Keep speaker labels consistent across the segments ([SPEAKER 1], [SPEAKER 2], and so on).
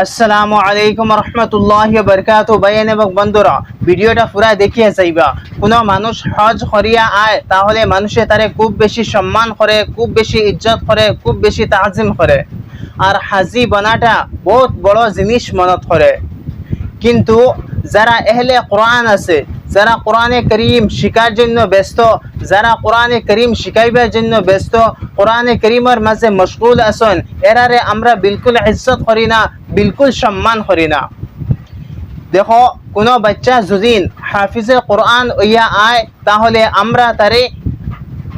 [SPEAKER 1] আসসালামু আলাইকুম রহমতুল্লাহ বরকাত এবং বন্ধুরা, ভিডিওটা পুরা দেখিয়ে যাইবা। কোনো মানুষ হজ করিয়া আয়, তাহলে মানুষে তারে খুব বেশি সম্মান করে, খুব বেশি ইজ্জত করে, খুব বেশি তাজিম করে। আর হাজি বনাটা বহুত বড় জিনিস মনত করে। কিন্তু যারা এহলে কোরআন আছে, যারা কোরআনে করিম শিকার জন্য ব্যস্ত, যারা কোরআনে করিম শিখাইবার জন্য ব্যস্ত, কোরআনে করিমের মাঝে মশগুল আসন এরারে আমরা বিলকুল ইজ্জত করি না। বিলকুল সম্মান করি না দেখো কোনো বাচ্চা যদি হাফিজে কোরআন ইয়া আয় তাহলে আমরা তারে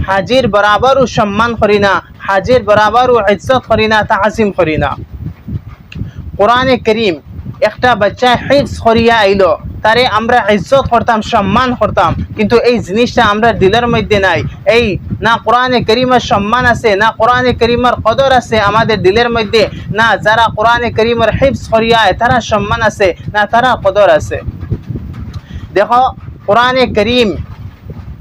[SPEAKER 1] হাজির বরাবরও সম্মান করি না হাজির বরাবরও ইজ্জত করি না তাজিম করি না কোরআনে করিম একটা বাচ্চা হিফজ করিয়া আইলো, তারে আমরা ইজ্জত করতাম, সম্মান করতাম। কিন্তু এই জিনিসটা আমরা দিলের মধ্যে নাই। এই না কোরআনে করিমের সম্মান আছে, না কোরআনে করিমের কদর আছে আমাদের দিলের মধ্যে, না যারা কোরআনে করিমের হিফজ করিয়া তারা সম্মান আছে, না তারা কদর আছে। দেখো, কোরআনে করিম,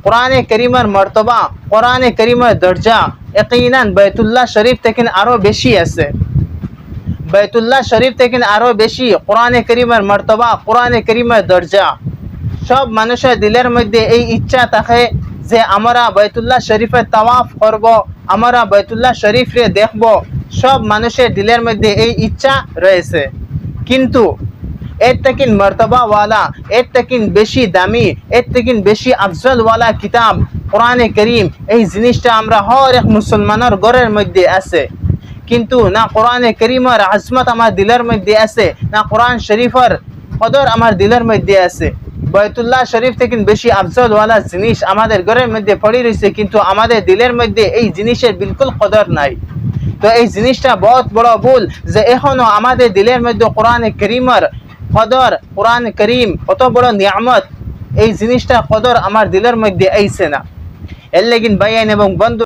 [SPEAKER 1] কোরআনে করিমের মর্তবা, কোরআনে করিমের দরজা একইনান বাইতুল্লাহ শরীফ থেকে আরও বেশি আছে। বাইতুল্লাহ শরীফ থেকে আরও বেশি কোরআনে করিমের মর্তবা, কোরআনে করিমের দরজা। সব মানুষের দিলের মধ্যে এই ইচ্ছা থাকে যে আমরা বাইতুল্লাহ শরীফের তাওয়াফ করব, আমরা বাইতুল্লাহ শরীফরে দেখব, সব মানুষের দিলের মধ্যে এই ইচ্ছা রয়েছে। কিন্তু এর থেকে মর্তবাওয়ালা, এর থেকে বেশি দামি, এর থেকে বেশি আফজলওয়ালা কিতাব, কোরআনে করিম এই জিনিসটা আমরা হর এক মুসলমানের ঘরের মধ্যে আছে। কিন্তু না কোরআনে করিমের আজমত আমার দিলের মধ্যে আছে, না কোরআন শরীফের কদর আমার দিলের মধ্যে আছে। বয়তুল্লাহ শরীফ থেকে বেশি আফজলওয়ালা জিনিস আমাদের ঘরের মধ্যে পড়ে রয়েছে, কিন্তু আমাদের দিলের মধ্যে এই জিনিসের বিলকুল কদর নাই। তো এই জিনিসটা বহুত বড় ভুল যে এখনও আমাদের দিলের মধ্যে কোরআনে করিমের কদর, কোরআন করিম, কত বড় নিয়ামত, এই জিনিসটা কদর আমার দিলের মধ্যে আইছে না। এর লেগিন বাইন এবং বন্ধু